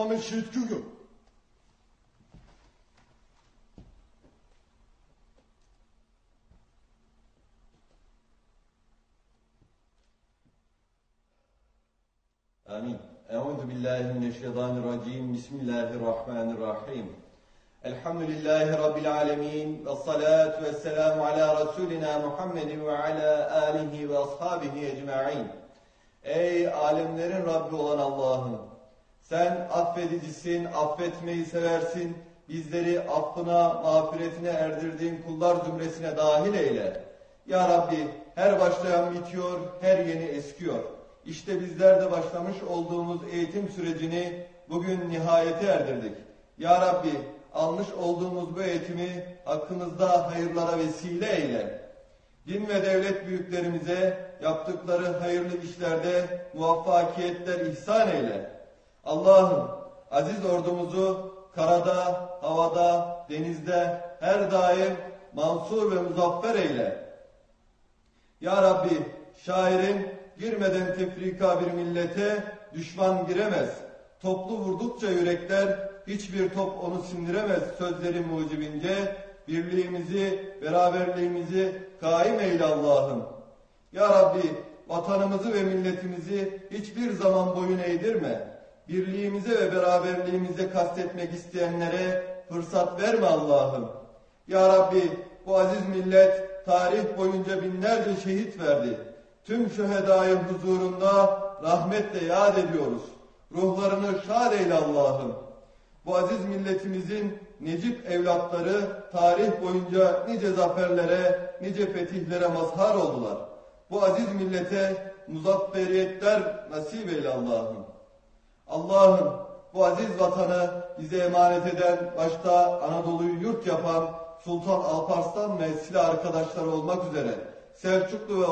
Muhammed Şehit Gürgün. Amin. Euzu billahi mineşşeytanirracim. Bismillahirrahmanirrahim. Elhamdülillahi rabbil alamin ve salatu vesselamu ala rasulina Muhammedin ve ala alihi ve ashabihi ecmaîn. Ey alemlerin Rabbi olan Allah'ım sen affedicisin, affetmeyi seversin bizleri affına, mağfiretine erdirdiğin kullar zümresine dahil eyle Ya Rabbi her başlayan bitiyor, her yeni eskiyor İşte bizler de başlamış olduğumuz eğitim sürecini bugün nihayete erdirdik. Ya Rabbi almış olduğumuz bu eğitimi hakkımızda hayırlara vesile eyle. Din ve devlet büyüklerimize yaptıkları hayırlı işlerde muvaffakiyetler ihsan eyle. Allah'ım aziz ordumuzu karada, havada, denizde her daim mansur ve muzaffer eyle. Ya Rabbi şairin girmeden tefrika bir millete düşman giremez. Toplu vurdukça yürekler hiçbir top onu sindiremez sözleri mucibince birliğimizi, beraberliğimizi kaim eyle Allah'ım. Ya Rabbi vatanımızı ve milletimizi hiçbir zaman boyun eğdirme. Birliğimize ve beraberliğimize kastetmek isteyenlere fırsat verme Allah'ım. Ya Rabbi bu aziz millet tarih boyunca binlerce şehit verdi. Tüm şühedayın huzurunda rahmetle yad ediyoruz. Ruhlarını şad eyle Allah'ım. Bu aziz milletimizin necip evlatları tarih boyunca nice zaferlere, nice fetihlere mazhar oldular. Bu aziz millete muzafferiyetler nasip eyle Allah'ım. Allah'ım bu aziz vatanı bize emanet eden, başta Anadolu'yu yurt yapan Sultan Alparslan ve silah arkadaşları olmak üzere Selçuklu ve